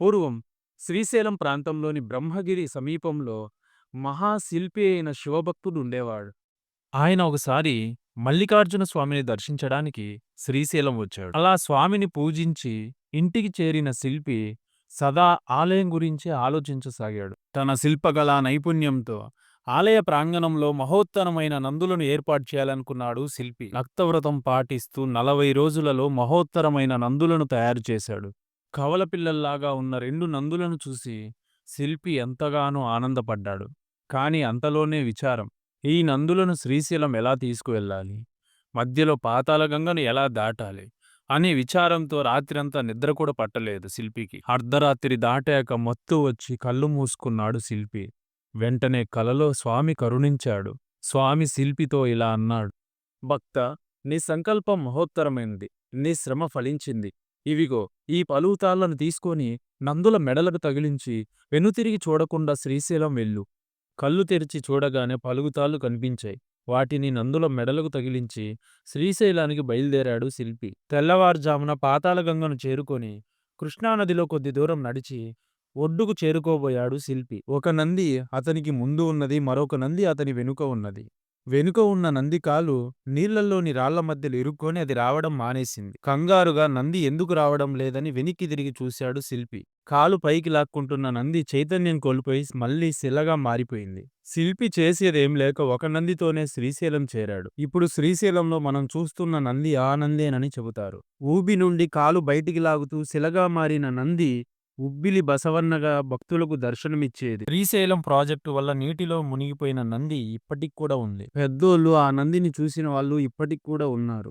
పూర్వం శ్రీశైలం ప్రాంతంలోని బ్రహ్మగిరి సమీపంలో మహాశిల్పి అయిన శివభక్తుడు ఉండేవాడు. ఆయన ఒకసారి మల్లికార్జున స్వామిని దర్శించడానికి శ్రీశైలం వచ్చాడు. అలా స్వామిని పూజించి ఇంటికి చేరిన శిల్పి సదా ఆలయం గురించి ఆలోచించసాగాడు. తన శిల్పకళా నైపుణ్యంతో ఆలయ ప్రాంగణంలో మహోత్తరమైన నందులను ఏర్పాటు చేయాలనుకున్నాడు శిల్పి. రక్తవ్రతం పాటిస్తూ నలభై రోజులలో మహోత్తరమైన నందులను తయారు చేశాడు. కవలపిల్లల్లాగా ఉన్న రెండు నందులను చూసి శిల్పి ఎంతగానో ఆనందపడ్డాడు. కాని అంతలోనే విచారం ఈ నందులను శ్రీశైలం ఎలా తీసుకువెళ్ళాలి? మధ్యలో పాతాళగంగను ఎలా దాటాలి? అనే విచారంతో రాత్రంతా నిద్ర కూడా పట్టలేదు శిల్పికి. అర్ధరాత్రి దాటాక మత్తు వచ్చి కళ్ళు మూసుకున్నాడు శిల్పి. వెంటనే కలలో స్వామి కరుణించాడు. స్వామి శిల్పితో ఇలా అన్నాడు. భక్త నీ సంకల్పం మహోత్తరమైంది. నీ శ్రమ ఫలించింది. ఇవిగో ఈ పలువుతాళ్ళను తీసుకొని నందుల మెడలకు తగిలించి వెనుతిరిగి చూడకుండా శ్రీశైలం వెళ్ళు. కళ్ళు తెరిచి చూడగానే పలుగుతాళ్ళు కనిపించాయి. వాటిని నందుల మెడలకు తగిలించి శ్రీశైలానికి బయలుదేరాడు శిల్పి. తెల్లవారుజామున పాతాళగంగను చేరుకొని కృష్ణానదిలో కొద్ది దూరం నడిచి ఒడ్డుకు చేరుకోబోయాడు శిల్పి. ఒక నంది అతనికి ముందు ఉన్నది మరొక నంది అతని వెనుక ఉన్నది. వెనుక ఉన్న నంది కాలు నీళ్ళల్లోని రాళ్ళ మధ్యలో ఇరుక్కొని అది రావడం మానేసింది. కంగారుగా నంది ఎందుకు రావడం లేదని వెనక్కి తిరిగి చూశాడు శిల్పి. కాలు పైకి లాక్కుంటున్న నంది చైతన్యం కోల్పోయి మళ్ళీ శిలగా మారిపోయింది. శిల్పి చేసేదేం లేక ఒక నందితోనే శ్రీశైలం చేరాడు. ఇప్పుడు శ్రీశైలంలో మనం చూస్తున్న నంది ఆ నందేనని చెబుతారు. ఊబి నుండి కాలు బయటికి లాగుతూ శిలగా మారిన నంది ఉబ్బిలి బసవన్నగా భక్తులకు దర్శనమిచ్చేది. శ్రీశైలం ప్రాజెక్టు వల్ల నీటిలో మునిగిపోయిన నంది ఇప్పటికి కూడా ఉంది. పెద్దోళ్ళు ఆ నందిని చూసిన వాళ్ళు ఇప్పటికి కూడా ఉన్నారు.